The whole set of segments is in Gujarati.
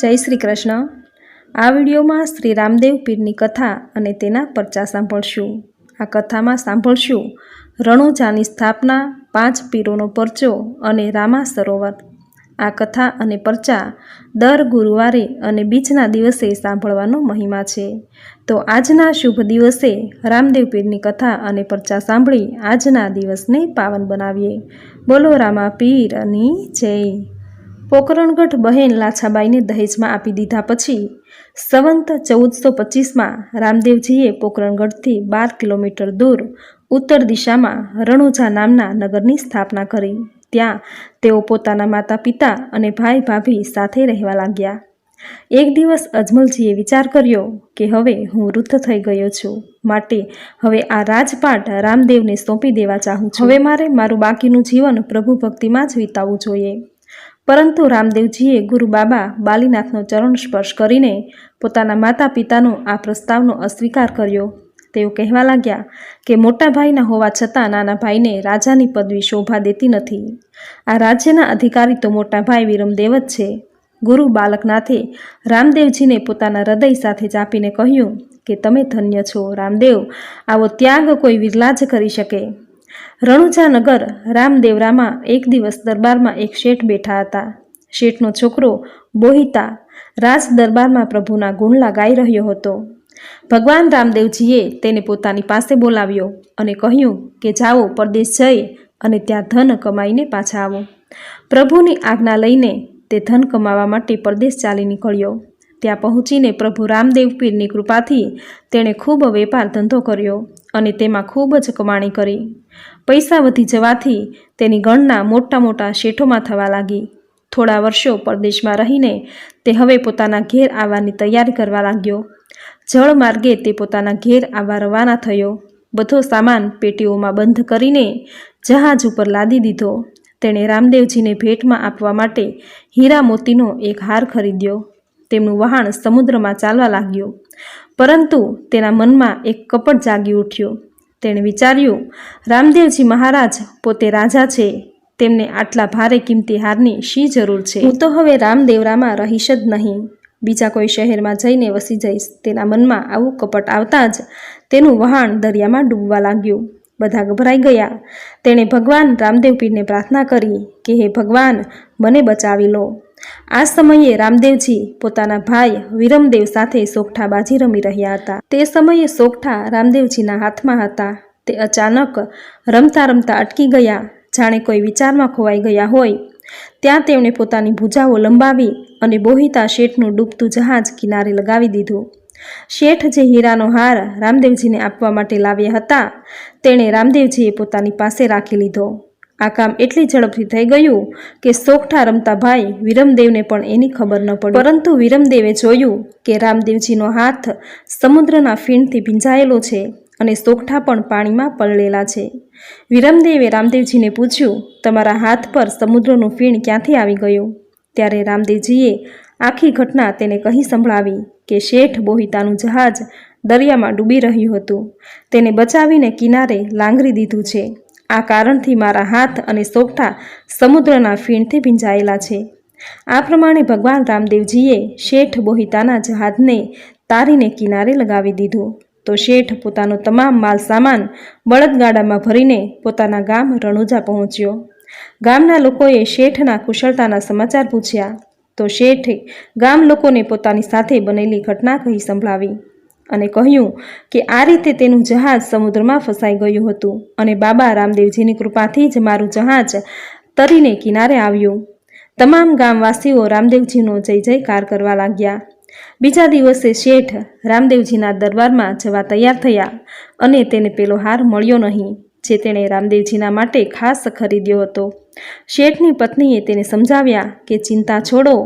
જય શ્રી કૃષ્ણ. આ વિડીયોમાં શ્રી રામદેવ પીરની કથા અને તેના પરચા સાંભળશું. આ કથામાં સાંભળશું, રણોજાની સ્થાપના, પાંચ પીરોનો પરચો અને રામા સરોવર. આ કથા અને પરચા દર ગુરુવારે અને બીજના દિવસે સાંભળવાનો મહિમા છે. તો આજના શુભ દિવસે રામદેવ પીરની કથા અને પરચા સાંભળી આજના દિવસને પાવન બનાવીએ. બોલો રામા પીરની જય. પોકરણગઢ બહેન લાછાબાઈને દહેજમાં આપી દીધા પછી સંવંત ચૌદસો પચીસમાં રામદેવજીએ પોકરણગઢથી બાર કિલોમીટર દૂર ઉત્તર દિશામાં રણોજા નામના નગરની સ્થાપના કરી. ત્યાં તેઓ પોતાના માતા પિતા અને ભાઈ ભાભી સાથે રહેવા લાગ્યા. એક દિવસ અજમલજીએ વિચાર કર્યો કે હવે હું વૃદ્ધ થઈ ગયો છું, માટે હવે આ રાજપાટ રામદેવને સોંપી દેવા ચાહું છું. હવે મારે મારું બાકીનું જીવન પ્રભુ ભક્તિમાં જ વિતાવવું જોઈએ. પરંતુ રામદેવજીએ ગુરુ બાબા બાલીનાથનો ચરણ સ્પર્શ કરીને પોતાના માતા પિતાનો આ પ્રસ્તાવનો અસ્વીકાર કર્યો. તેઓ કહેવા લાગ્યા કે મોટા ભાઈના હોવા છતાં નાના ભાઈને રાજાની પદવી શોભા દેતી નથી. આ રાજ્યના અધિકારી તો મોટા ભાઈ વિરમદેવ જ છે. ગુરુ બાલકનાથે રામદેવજીને પોતાના હૃદય સાથે ચાપીને કહ્યું કે તમે ધન્ય છો, રામદેવ. આવો ત્યાગ કોઈ વિરલા જ કરી શકે. રણુજાનગર રામદેવરામાં એક દિવસ દરબારમાં એક શેઠ બેઠા હતા. શેઠનો છોકરો બોહિતા રાજ દરબારમાં પ્રભુના ગુણલા ગાઈ રહ્યો હતો. ભગવાન રામદેવજીએ તેને પોતાની પાસે બોલાવ્યો અને કહ્યું કે જાઓ પરદેશ જઈ અને ત્યાં ધન કમાઈને પાછા આવો. પ્રભુની આજ્ઞા લઈને તે ધન કમાવા માટે પરદેશ ચાલી નીકળ્યો. ત્યાં પહોંચીને પ્રભુ રામદેવ પીરની કૃપાથી તેણે ખૂબ વેપાર ધંધો કર્યો. અને તેમાં ખૂબ જ કમાણી કરી. પૈસા વધી જવાથી તેની ગણના મોટા મોટા શેઠોમાં થવા લાગી. થોડા વર્ષો પરદેશમાં રહીને તે હવે પોતાના ઘેર આવવાની તૈયારી કરવા લાગ્યો. જળ માર્ગે તે પોતાના ઘેર આવવા રવાના થયો. બધો સામાન પેટીઓમાં બંધ કરીને જહાજ ઉપર લાદી દીધો. તેણે રામદેવજીને ભેટમાં આપવા માટે હીરા મોતીનો એક હાર ખરીદ્યો. તેમનું વહાણ સમુદ્રમાં ચાલવા લાગ્યું. પરંતુ તેના મનમાં એક કપટ જાગી ઉઠ્યું. તેણે વિચાર્યું, રામદેવજી મહારાજ પોતે રાજા છે. તેમને આટલા ભારે કિંમતી હારની શી જરૂર છે? હું તો હવે રામદેવરામાં રહીશ જ નહીં. બીજા કોઈ શહેરમાં જઈને વસી જઈશ તેના મનમાં આવું કપટ આવતા જ તેનું વહાણ દરિયામાં ડૂબવા લાગ્યું. બધા ગભરાઈ ગયા. તેણે ભગવાન રામદેવ પીરને પ્રાર્થના કરી કે, હે ભગવાન, મને બચાવી લો. આ સમયે રામદેવજી પોતાના ભાઈ વિરમદેવ સાથે સોગઠા બાજી રમી રહ્યા હતા. તે સમયે સોગઠા રામદેવજીના હાથમાં હતા. તે અચાનક રમતા રમતા અટકી ગયા. જાણે કોઈ વિચારમાં ખોવાઈ ગયા હોય. ત્યાં તેમણે પોતાની ભૂજાઓ લંબાવી અને બોહિતા શેઠનું ડૂબતું જહાજ કિનારે લગાવી દીધું. શેઠ જે હીરાનો હાર રામદેવજીને આપવા માટે લાવ્યા હતા, તેણે રામદેવજીએ પોતાની પાસે રાખી લીધો. આ કામ એટલી ઝડપથી થઈ ગયું કે સોખઠા રમતા ભાઈ વિરમદેવને પણ એની ખબર ન પડી. પરંતુ વિરમદેવે જોયું કે રામદેવજીનો હાથ સમુદ્રના ફીણથી ભીંજાયેલો છે અને સોખઠા પણ પાણીમાં પલળેલા છે. વિરમદેવે રામદેવજીને પૂછ્યું, તમારા હાથ પર સમુદ્રનું ફીણ ક્યાંથી આવી ગયું? ત્યારે રામદેવજીએ આખી ઘટના તેને કહી સંભળાવી કે શેઠ બોહિતાનું જહાજ દરિયામાં ડૂબી રહ્યું હતું. તેને બચાવીને કિનારે લાંગરી દીધું છે. આ કારણથી મારા હાથ અને સોગઠા સમુદ્રના ફીણથી ભીંજાયેલા છે. આ પ્રમાણે ભગવાન રામદેવજીએ શેઠ બોહિતાના જહાજને તારીને કિનારે લગાવી દીધું. તો શેઠ પોતાનો તમામ માલ સામાન બળદગાડામાં ભરીને પોતાના ગામ રણુજા પહોંચ્યો. ગામના લોકોએ શેઠના કુશળતાના સમાચાર પૂછ્યા. તો શેઠે ગામ લોકોને પોતાની સાથે બનેલી ઘટના કહી સંભળાવી. અને કહ્યું કે આ રીતે તેનું જહાજ સમુદ્રમાં ફસાઈ ગયું હતું અને બાબા રામદેવજીની કૃપાથી જ મારું જહાજ તરીને કિનારે આવ્યું. તમામ ગામવાસીઓ રામદેવજીનો જય જયકાર કરવા લાગ્યા. બીજા દિવસે શેઠ રામદેવજીના દરબારમાં જવા તૈયાર થયા અને તેને પેલો હાર મળ્યો નહીં, જે તેણે રામદેવજીના માટે ખાસ ખરીદ્યો હતો. શેઠની પત્નીએ તેને સમજાવ્યા કે, ચિંતા છોડો,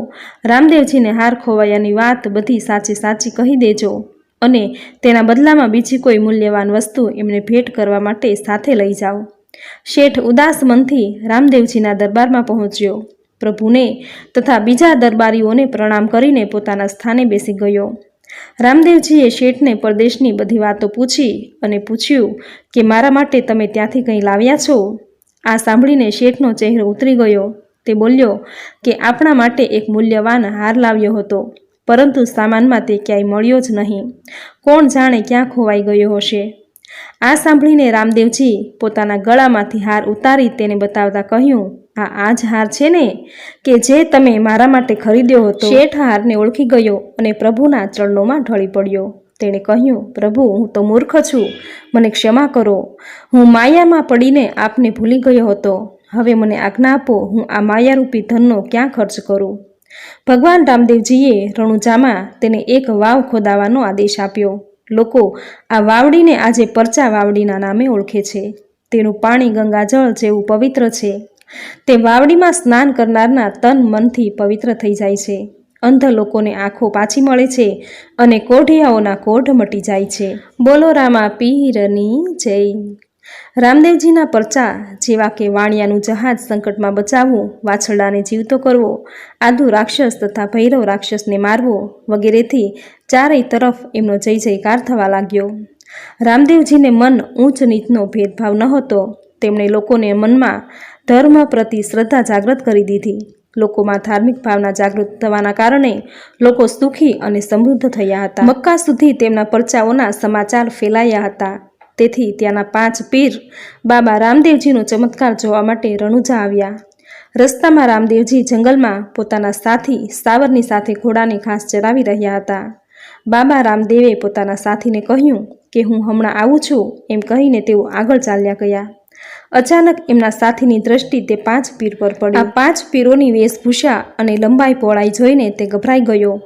રામદેવજીને હાર ખોવાયાની વાત બધી સાચી સાચી કહી દેજો. અને તેના બદલામાં બીજી કોઈ મૂલ્યવાન વસ્તુ એમને ભેટ કરવા માટે સાથે લઈ જાઓ. શેઠ ઉદાસ મનથી રામદેવજીના દરબારમાં પહોંચ્યો. પ્રભુને તથા બીજા દરબારીઓને પ્રણામ કરીને પોતાના સ્થાને બેસી ગયો. રામદેવજીએ શેઠને પરદેશની બધી વાતો પૂછી અને પૂછ્યું કે મારા માટે તમે ત્યાંથી કંઈ લાવ્યા છો? આ સાંભળીને શેઠનો ચહેરો ઉતરી ગયો. તે બોલ્યો કે આપણા માટે એક મૂલ્યવાન હાર લાવ્યો હતો. પરંતુ સામાનમાં તે ક્યાંય મળ્યો જ નહીં. કોણ જાણે ક્યાં ખોવાઈ ગયો હશે? આ સાંભળીને રામદેવજી પોતાના ગળામાંથી હાર ઉતારી તેને બતાવતા કહ્યું, આ આ જ હાર છે ને? કે જે તમે મારા માટે ખરીદ્યો હતો. શેઠ હારને ઓળખી ગયો અને પ્રભુના ચરણોમાં ઢળી પડ્યો. તેણે કહ્યું, પ્રભુ, હું તો મૂર્ખ છું. મને ક્ષમા કરો. હું માયામાં પડીને આપને ભૂલી ગયો હતો. હવે મને આજ્ઞા આપો, હું આ માયારૂપી ધનનો ક્યાં ખર્ચ કરું? ભગવાન રામદેવજીએ રણુજામાં તેને એક વાવ ખોદાવાનો આદેશ આપ્યો. લોકો આ વાવડીને આજે પરચા વાવડીના નામે ઓળખે છે. તેનું પાણી ગંગાજળ જેવું પવિત્ર છે. તે વાવડીમાં સ્નાન કરનારના તન મનથી પવિત્ર થઈ જાય છે. અંધ લોકોને આંખો પાછી મળે છે અને કોઢિયાઓના કોઢ મટી જાય છે. બોલો રામા પીરની જય. રામદેવજીના પરચા જેવા કે વાણિયાનું જહાજ સંકટમાં બચાવવું, વાછરડાને જીવતો કરવો, આદુ રાક્ષસ તથા ભૈરવ રાક્ષસને મારવો વગેરેથી ચારેય તરફ એમનો જય જયકાર થવા લાગ્યો. રામદેવજીને મન ઊંચ નીચનો ભેદભાવ ન હતો. તેમણે લોકોને મનમાં ધર્મ પ્રતિ શ્રદ્ધા જાગૃત કરી દીધી. લોકોમાં ધાર્મિક ભાવના જાગૃત થવાના કારણે લોકો સુખી અને સમૃદ્ધ થયા હતા. મક્કા સુધી તેમના પરચાઓના સમાચાર ફેલાયા હતા. તેથી ત્યાંના પાંચ પીર બાબા રામદેવજીનો ચમત્કાર જોવા માટે રણુજા આવ્યા. રસ્તામાં રામદેવજી જંગલમાં પોતાના સાથી સાવરની સાથે ઘોડાને ઘાસ ચરાવી રહ્યા હતા. બાબા રામદેવે પોતાના સાથીને કહ્યું કે, હું હમણાં આવું છું. એમ કહીને તેઓ આગળ ચાલ્યા ગયા. અચાનક એમના સાથીની દ્રષ્ટિ તે પાંચ પીર પર પડી. પાંચ પીરોની વેશભૂષા અને લંબાઈ પહોળાઈ જોઈને તે ગભરાઈ ગયો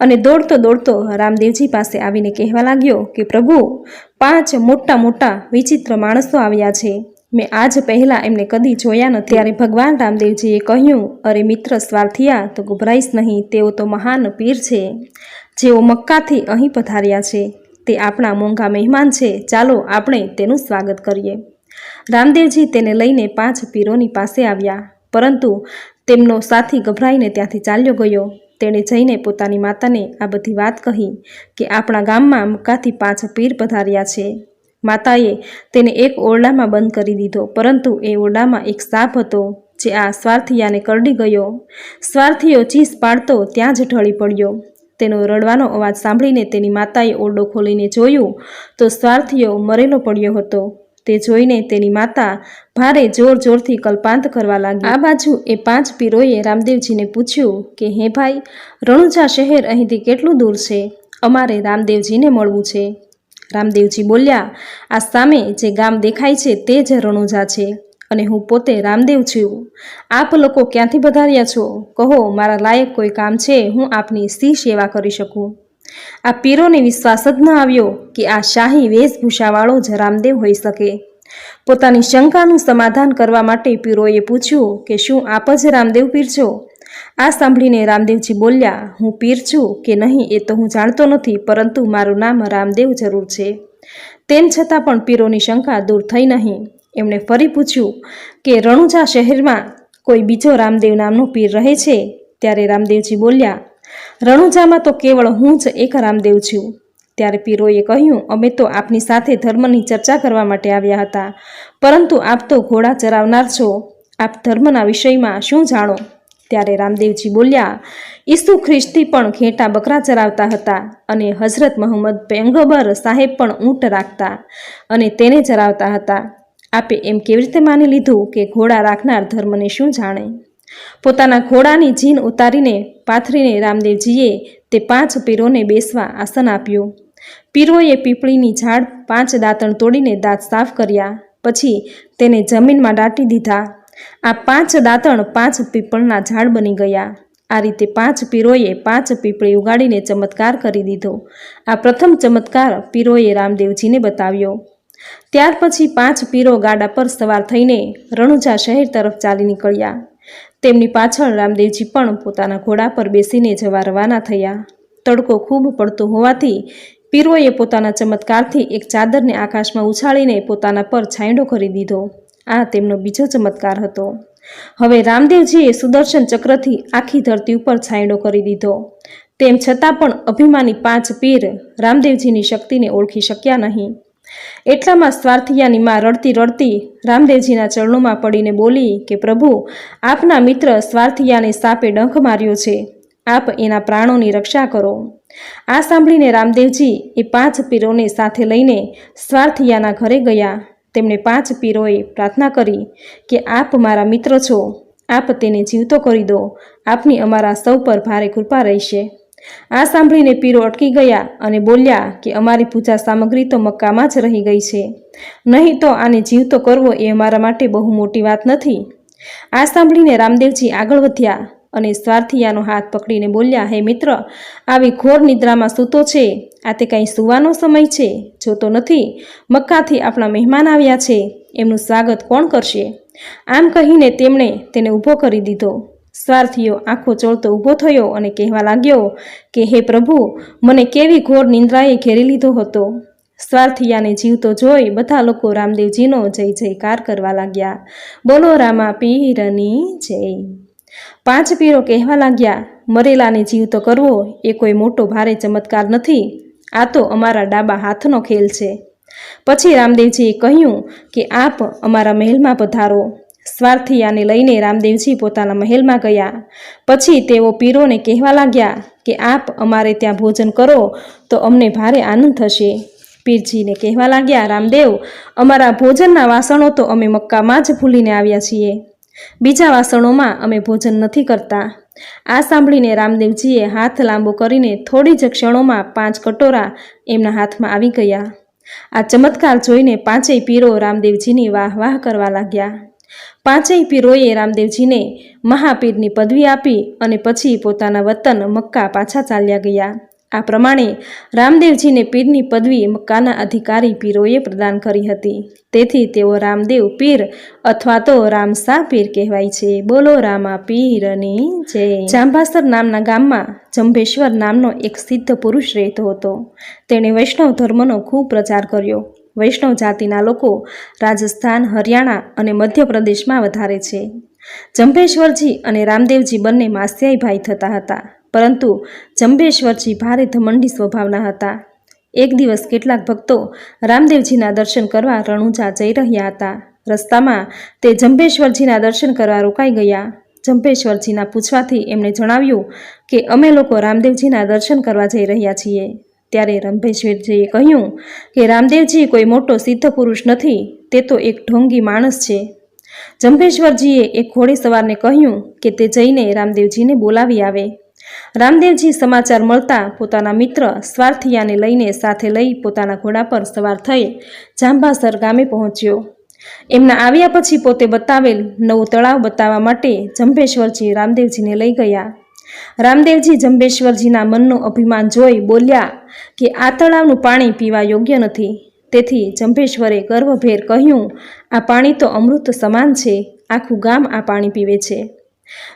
અને દોડતો દોડતો રામદેવજી પાસે આવીને કહેવા લાગ્યો કે, પ્રભુ, પાંચ મોટા મોટા વિચિત્ર માણસો આવ્યા છે. મેં આજ પહેલાં એમને કદી જોયા નથી. ત્યારે ભગવાન રામદેવજીએ કહ્યું, અરે મિત્ર સ્વાર્થિયા, તો ગભરાઈશ નહીં. તેઓ તો મહાન પીર છે. જેઓ મક્કાથી અહીં પધાર્યા છે. તે આપણા મોંઘા મહેમાન છે. ચાલો આપણે તેનું સ્વાગત કરીએ. રામદેવજી તેને લઈને પાંચ પીરોની પાસે આવ્યા. પરંતુ તેમનો સાથી ગભરાઈને ત્યાંથી ચાલ્યો ગયો. તેણે જઈને પોતાની માતાને આ બધી વાત કહી કે આપણા ગામમાં મુક્કાથી પાંચ પીર પધાર્યા છે. માતાએ તેને એક ઓરડામાં બંધ કરી દીધો, પરંતુ એ ઓરડામાં એક સાપ હતો જે આ સ્વાર્થિયાને કરડી ગયો. સ્વાર્થીઓ ચીસ પાડતો ત્યાં જ ઢળી પડ્યો. તેનો રડવાનો અવાજ સાંભળીને તેની માતાએ ઓરડો ખોલીને જોયું તો સ્વાર્થીઓ મરેલો પડ્યો હતો. તે જોઈને તેની માતા ભારે જોર જોરથી કલ્પાંત કરવા લાગી. આ બાજુ એ પાંચ પીરોએ રામદેવજીને પૂછ્યું કે, હે ભાઈ, રણુજા શહેર અહીંથી કેટલું દૂર છે? અમારે રામદેવજીને મળવું છે. રામદેવજી બોલ્યા, આ સામે જે ગામ દેખાય છે તે જ રણુજા છે અને હું પોતે રામદેવ છું. આપ લોકો ક્યાંથી પધાર્યા છો? કહો, મારા લાયક કોઈ કામ છે, હું આપની સી સેવા કરી શકું. આ પીરોને વિશ્વાસ જ ન આવ્યો કે આ શાહી વેશભૂષાવાળો જ રામદેવ હોઈ શકે. પોતાની શંકાનું સમાધાન કરવા માટે પીરોએ પૂછ્યું કે શું આપ જ રામદેવ પીર છો? આ સાંભળીને રામદેવજી બોલ્યા, હું પીર છું કે નહીં એ તો હું જાણતો નથી, પરંતુ મારું નામ રામદેવ જરૂર છે. તેમ છતાં પણ પીરોની શંકા દૂર થઈ નહીં. એમણે ફરી પૂછ્યું કે, રણુજા શહેરમાં કોઈ બીજો રામદેવ નામનો પીર રહે છે? ત્યારે રામદેવજી બોલ્યા રણુજામાં તો કેવળ હું જ એક રામદેવ છું. ત્યારે પીરોએ કહ્યું, અમે તો આપની સાથે ધર્મની ચર્ચા કરવા માટે આવ્યા હતા. પરંતુ આપ તો ઘોડા ચરાવનાર છો. આપ ધર્મના વિષયમાં શું જાણો? ત્યારે રામદેવજી બોલ્યા, ઈસુ ખ્રિસ્તી પણ ઘેટા બકરા ચરાવતા હતા અને હઝરત મોહમ્મદ પેંગબર સાહેબ પણ ઊંટ રાખતા અને તેને ચરાવતા હતા. આપે એમ કેવી રીતે માની લીધું કે ઘોડા રાખનાર ધર્મને શું જાણે? પોતાના ઘોડાની જીન ઉતારીને પાથરીને રામદેવજીએ તે પાંચ પીરોને બેસવા આસન આપ્યું. પીરોએ પીપળીની ઝાડ પાંચ દાંતણ તોડીને દાંત સાફ કર્યા, પછી તેને જમીનમાં દાટી દીધા. આ પાંચ દાંતણ પાંચ પીપળના ઝાડ બની ગયા. આ રીતે પાંચ પીરોએ પાંચ પીપળી ઉગાડીને ચમત્કાર કરી દીધો. આ પ્રથમ ચમત્કાર પીરોએ રામદેવજીને બતાવ્યો. ત્યાર પછી પાંચ પીરો ગાડા પર સવાર થઈને રણુજા શહેર તરફ ચાલી નીકળ્યા. તેમની પાછળ રામદેવજી પણ પોતાના ઘોડા પર બેસીને જવા રવાના થયા. તડકો ખૂબ પડતો હોવાથી પીરોએ પોતાના ચમત્કારથી એક ચાદરને આકાશમાં ઉછાળીને પોતાના પર છાંયડો કરી દીધો. આ તેમનો બીજો ચમત્કાર હતો. હવે રામદેવજીએ સુદર્શન ચક્રથી આખી ધરતી ઉપર છાંયડો કરી દીધો. તેમ છતાં પણ અભિમાની પાંચ પીર રામદેવજીની શક્તિને ઓળખી શક્યા નહીં. એટલામાં સ્વાર્થિયાની માં રડતી રડતી રામદેવજીના ચરણોમાં પડીને બોલી કે, પ્રભુ, આપના મિત્ર સ્વાર્થિયાને સાપે ડંખ માર્યો છે. આપ એના પ્રાણોની રક્ષા કરો. આ સાંભળીને રામદેવજી એ પાંચ પીરોને સાથે લઈને સ્વાર્થિયાના ઘરે ગયા. તેમણે પાંચ પીરોએ પ્રાર્થના કરી કે, આપ મારા મિત્ર છો. આપ તેને જીવતો કરી દો. આપની અમારા સૌ પર ભારે કૃપા રહેશે. આ સાંભળીને પીરો અટકી ગયા અને બોલ્યા કે અમારી પૂજા સામગ્રી તો મક્કામાં જ રહી ગઈ છે. નહીં તો આને જીવતો કરવો એ અમારા માટે બહુ મોટી વાત નથી. આ સાંભળીને રામદેવજી આગળ વધ્યા અને સ્વાર્થિયાનો હાથ પકડીને બોલ્યા, હે મિત્ર, આવી ઘોર નિદ્રામાં સૂતો છે. આ તે કાંઈ સૂવાનો સમય છે? જોતો નથી. મક્કાથી આપણા મહેમાન આવ્યા છે. એમનું સ્વાગત કોણ કરશે? આમ કહીને તેમણે તેને ઊભો કરી દીધો. સ્વાર્થીઓ આંખો ચોળતો ઊભો થયો અને કહેવા લાગ્યો કે, હે પ્રભુ, મને કેવી ઘોર નિંદ્રાએ ઘેરી લીધો હતો. સ્વાર્થિયાને જીવતો જોઈ બધા લોકો રામદેવજીનો જય જયકાર કરવા લાગ્યા. બોલો રામા પીરની જય. પાંચ પીરો કહેવા લાગ્યા, મરેલાને જીવતો કરવો એ કોઈ મોટો ભારે ચમત્કાર નથી, આ તો અમારા ડાબા હાથનો ખેલ છે. પછી રામદેવજીએ કહ્યું કે, આપ અમારા મહેલમાં પધારો. સ્વાર્થિયાને લઈને રામદેવજી પોતાના મહેલમાં ગયા. પછી તેઓ પીરોને કહેવા લાગ્યા કે, આપ અમારે ત્યાં ભોજન કરો, તો અમને ભારે આનંદ થશે. પીરજીને કહેવા લાગ્યા, રામદેવ, અમારા ભોજનના વાસણો તો અમે મક્કામાં જ ભૂલીને આવ્યા છીએ. બીજા વાસણોમાં અમે ભોજન નથી કરતા. આ સાંભળીને રામદેવજીએ હાથ લાંબો કરીને થોડી જ ક્ષણોમાં પાંચ કટોરા એમના હાથમાં આવી ગયા. આ ચમત્કાર જોઈને પાંચેય પીરો રામદેવજીની વાહ વાહ કરવા લાગ્યા. પાંચેય પીરોએ રામદેવજીને મહાપીરની પદવી આપી અને પછી પોતાના વતન મક્કા પાછા ચાલ્યા ગયા. આ પ્રમાણે રામદેવજીને પીરની પદવી મક્કાના અધિકારી પીરોએ પ્રદાન કરી હતી. તેથી તેઓ રામદેવ પીર અથવા તો રામસા પીર કહેવાય છે. બોલો રામા પીરની જય. જાંબાસર નામના ગામમાં જંભેશ્વર નામનો એક સિદ્ધ પુરુષ રહેતો હતો. તેણે વૈષ્ણવ ધર્મનો ખૂબ પ્રચાર કર્યો. વૈષ્ણવ જાતિના લોકો રાજસ્થાન, હરિયાણા અને મધ્યપ્રદેશમાં વધારે છે. જંભેશ્વરજી અને રામદેવજી બંને માસ્યાઈ ભાઈ થતા હતા. પરંતુ જંભેશ્વરજી ભારે ધમંડી સ્વભાવના હતા. એક દિવસ કેટલાક ભક્તો રામદેવજીના દર્શન કરવા રણુજા જઈ રહ્યા હતા. રસ્તામાં તે જંભેશ્વરજીના દર્શન કરવા રોકાઈ ગયા. જંભેશ્વરજીના પૂછવાથી એમણે જણાવ્યું કે અમે લોકો રામદેવજીના દર્શન કરવા જઈ રહ્યા છીએ. ત્યારે રંભેશ્વરજીએ કહ્યું કે રામદેવજી, કોઈ મોટો સિદ્ધ પુરુષ નથી, તે તો એક ઢોંગી માણસ છે. જંભેશ્વરજીએ એક ઘોડેસવારને કહ્યું કે તે જઈને રામદેવજીને બોલાવી આવે. રામદેવજી સમાચાર મળતા પોતાના મિત્ર સ્વાર્થિયાને લઈને સાથે લઈ પોતાના ઘોડા પર સવાર થઈ જાંબાસર ગામે પહોંચ્યો. એમના આવ્યા પછી પોતે બતાવેલ નવું તળાવ બતાવવા માટે જંભેશ્વરજી રામદેવજીને લઈ ગયા. રામદેવજી જંબેશ્વરજીના મનનું અભિમાન જોઈ બોલ્યા કે આ તળાવનું પાણી પીવા યોગ્ય નથી. તેથી જંભેશ્વરે ગર્વભેર કહ્યું, આ પાણી તો અમૃત સમાન છે, આખું ગામ આ પાણી પીવે છે.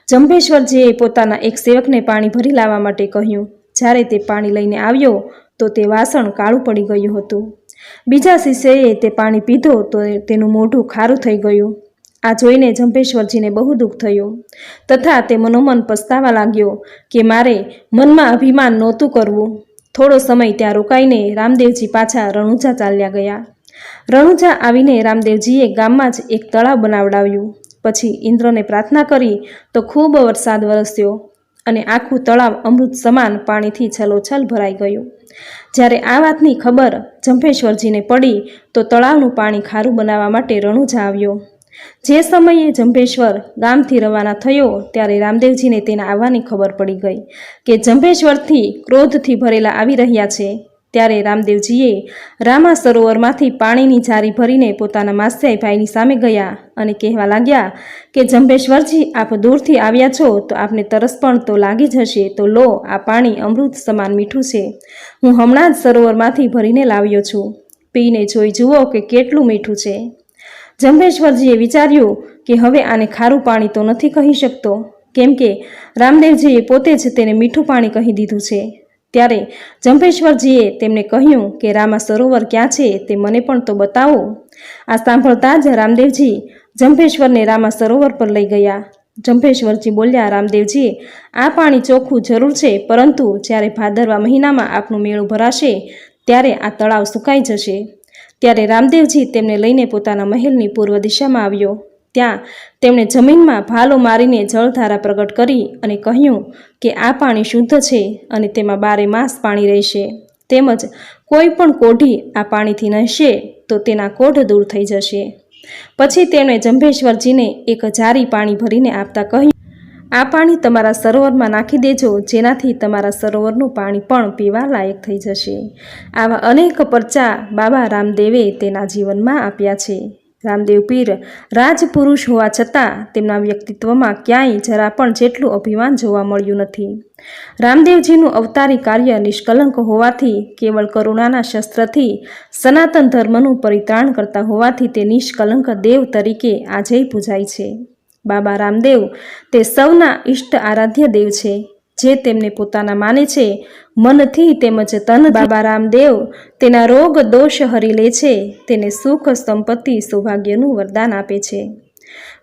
જંભેશ્વરજીએ પોતાના એક સેવકને પાણી ભરી લાવવા માટે કહ્યું, જ્યારે તે પાણી લઈને આવ્યો, તો તે વાસણ કાળું પડી ગયું હતું. બીજા શિષ્યએ તે પાણી પીધો તો તેનું મોઢું ખારું થઈ ગયું. આ જોઈને જંભેશ્વરજીને બહુ દુઃખ થયું. તથા તે મનોમન પસ્તાવા લાગ્યો કે મારે મનમાં અભિમાન નહોતું કરવું. થોડો સમય ત્યાં રોકાઈને રામદેવજી પાછા રણુજા ચાલ્યા ગયા. રણુજા આવીને રામદેવજીએ ગામમાં જ એક તળાવ બનાવડાવ્યું. પછી ઇન્દ્રને પ્રાર્થના કરી તો ખૂબ વરસાદ વરસ્યો અને આખું તળાવ અમૃત સમાન પાણીથી છલોછલ ભરાઈ ગયું. જ્યારે આ વાતની ખબર જંભેશ્વરજીને પડી તો તળાવનું પાણી ખારું બનાવવા માટે રણુજા આવ્યો. જે સમયે જંભેશ્વર ગામથી રવાના થયો ત્યારે રામદેવજીને તેના આવવાની ખબર પડી ગઈ કે જંભેશ્વરથી ક્રોધથી ભરેલા આવી રહ્યા છે ત્યારે રામદેવજીએ રામા સરોવરમાંથી પાણીની જારી ભરીને પોતાના માસ્યાઈ ભાઈની સામે ગયા અને કહેવા લાગ્યા કે જંભેશ્વરજી આપ દૂરથી આવ્યા છો તો આપને તરસ પણ તો લાગી જ હશે, તો લો, આ પાણી અમૃત સમાન મીઠું છે. હું હમણાં જ સરોવરમાંથી ભરીને લાવ્યો છું. પીને જોઈ જુઓ કે કેટલું મીઠું છે. જંભેશ્વરજીએ વિચાર્યું કે હવે આને ખારું પાણી તો નથી કહી શકતો. કેમ કે રામદેવજીએ પોતે જ તેને મીઠું પાણી કહી દીધું છે. ત્યારે જંભેશ્વરજીએ તેમને કહ્યું કે રામા સરોવર ક્યાં છે તે મને પણ તો બતાવો. આ સાંભળતા જ રામદેવજી જંભેશ્વરને રામા સરોવર પર લઈ ગયા. જંભેશ્વરજી બોલ્યા, રામદેવજી, આ પાણી ચોખ્ખું જરૂર છે, પરંતુ જ્યારે ભાદરવા મહિનામાં આપનું મેળું ભરાશે, ત્યારે આ તળાવ સુકાઈ જશે. ત્યારે રામદેવજી તેમને લઈને પોતાના મહેલની પૂર્વ દિશામાં આવ્યો. ત્યાં તેમણે જમીનમાં ભાલો મારીને જળધારા પ્રગટ કરી અને કહ્યું કે આ પાણી શુદ્ધ છે અને તેમાં બારે માસ પાણી રહેશે. તેમજ કોઈ પણ કોઢી આ પાણીથી નહેશે તો તેના કોઢ દૂર થઈ જશે. પછી તેમણે જંભેશ્વરજીને એક જારી પાણી ભરીને આપતા કહ્યું આ પાણી તમારા સરોવરમાં નાખી દેજો, જેનાથી તમારા સરોવરનું પાણી પણ પીવા લાયક થઈ જશે. આવા અનેક પરચા બાબા રામદેવે તેના જીવનમાં આપ્યા છે. રામદેવ પીર રાજપુરુષ હોવા છતાં તેમના વ્યક્તિત્વમાં ક્યાંય જરા પણ જેટલું અભિમાન જોવા મળ્યું નથી. રામદેવજીનું અવતારી કાર્ય નિષ્કલંક હોવાથી, કેવળ કરુણાના શસ્ત્રથી, સનાતન ધર્મનું પરિત્રાણ કરતા હોવાથી તે નિષ્કલંક દેવ તરીકે આજેય પૂજાય છે. બાબા રામદેવ, તે સૌના ઇષ્ટ આરાધ્ય દેવ છે, જે તેમને પોતાના માને છે, મનથી તેમજ તન બાબા રામદેવ તેના રોગ દોષ હરી લે છે, તેને સુખ, સંપત્તિ, સૌભાગ્યનું વરદાન આપે છે.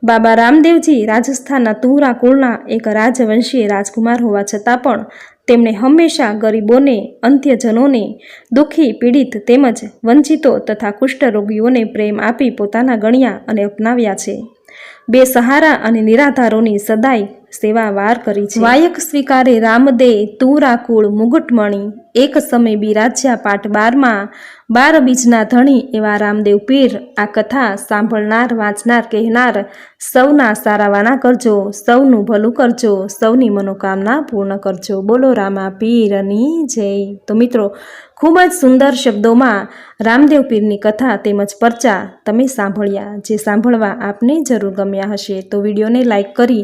બાબા રામદેવજી રાજસ્થાનના તુરા કુળના એક રાજવંશીય રાજકુમાર હોવા છતાં પણ તેમણે હંમેશા ગરીબોને અંત્યજનોને દુઃખી, પીડિત તેમજ વંચિતો તથા કુષ્ઠરોગીઓને પ્રેમ આપી પોતાના ગણ્યા અને અપનાવ્યા છે. બે સહારા અને નિરાધારોની સદાય સેવા વાર કરી છે. વાયક સ્વીકારે રામદે તું રાકુળ મુગટમણી. એક સમય બિરાજ્યા પાઠ બારમાં. બાર બીજના ધણી એવા રામદેવ પીર. આ કથા સાંભળનાર, વાંચનાર, કહેનાર સૌના સારાવાના કરજો, સૌનું ભલું કરજો, સૌની મનોકામના પૂર્ણ કરજો. બોલો રામા પીરની જય. તો મિત્રો, ખૂબ જ સુંદર શબ્દોમાં રામદેવ પીરની કથા તેમજ પરચા તમે સાંભળ્યા. જે સાંભળવા આપને જરૂર ગમ્યા હશે તો વિડીયોને લાઇક કરી